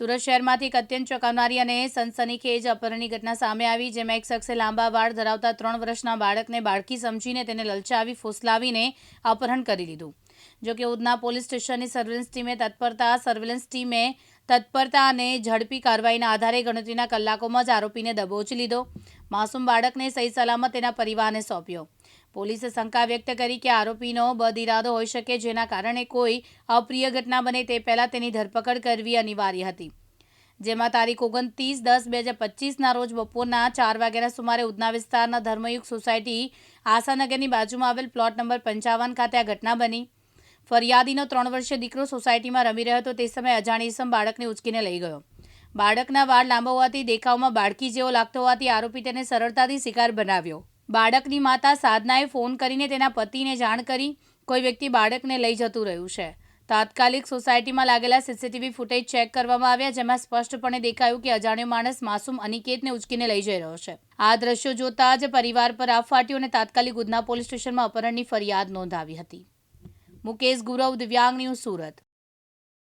સુરત શહેરમાંથી એક અત્યંત ચોંકાવનારી અને સનસનીખેજ અપહરણની ઘટના સામે આવી, જેમાં એક શખ્સે લાંબા વાળ ધરાવતા ત્રણ વર્ષના બાળકને બાળકી સમજીને તેને લલચાવી, ફોસલાવીને અપહરણ કરી લીધું. જો કે ઉધના પોલીસ સ્ટેશનની સર્વેલન્સ ટીમે તત્પરતા, સર્વેલન્સ ટીમે તત્પરતા અને ઝડપી કાર્યવાહીના આધારે ગણતરીના કલાકોમાં જ આરોપીને દબોચી લીધો. માસૂમ બાળકને સહી સલામત તેના પરિવારને સોંપ્યો. પોલીસે શંકા વ્યક્ત કરી કે આરોપીનો બદઇરાદો હોઈ શકે જેના કારણે કોઈ અપ્રિય ઘટના બને તે પહેલાં તેની ધરપકડ કરવી અનિવાર્ય હતી. જેમાં તારીખ ઓગણત્રીસ દસ બે હજાર પચીસના રોજ બપોરના ચાર વાગ્યાના સુમારે ઉધના વિસ્તારના ધર્મયુગ સોસાયટી આશાનગરની બાજુમાં આવેલ પ્લોટ નંબર પંચાવન ખાતે આ ઘટના બની. ફરિયાદીનો ત્રણ વર્ષીય દીકરો સોસાયટીમાં રમી રહ્યો હતો, તે સમયે અજાણી ઇસમ બાળકને ઉચકીને લઈ ગયો. બાળકના વાળ લાંબા હોવાથી દેખાવમાં બાળકી જેવો લાગતો હોવાથી આરોપી તેને સરળતાથી શિકાર બનાવ્યો. બાળકની માતા સાધનાએ ફોન કરીને તેના પતિને જાણ કરી, કોઈ વ્યક્તિ બાળકને લઈ જતું રહ્યું છે. તાત્કાલિક સોસાયટીમાં લાગેલા સીસીટીવી ફૂટેજ ચેક કરવામાં આવ્યા, જેમાં સ્પષ્ટપણે દેખાયું કે અજાણ્યો માણસ માસૂમ અનિકેતને ઉચકીને લઈ જઈ રહ્યો છે. આ દ્રશ્યો જોતા જ પરિવાર પર આફ ફાટ્યું અને તાત્કાલિક ઉધના પોલીસ સ્ટેશનમાં અપહરણની ફરિયાદ નોંધાવી હતી. મુકેશ ગુરવ, દિવ્યાંગ ન્યૂઝ સુરત.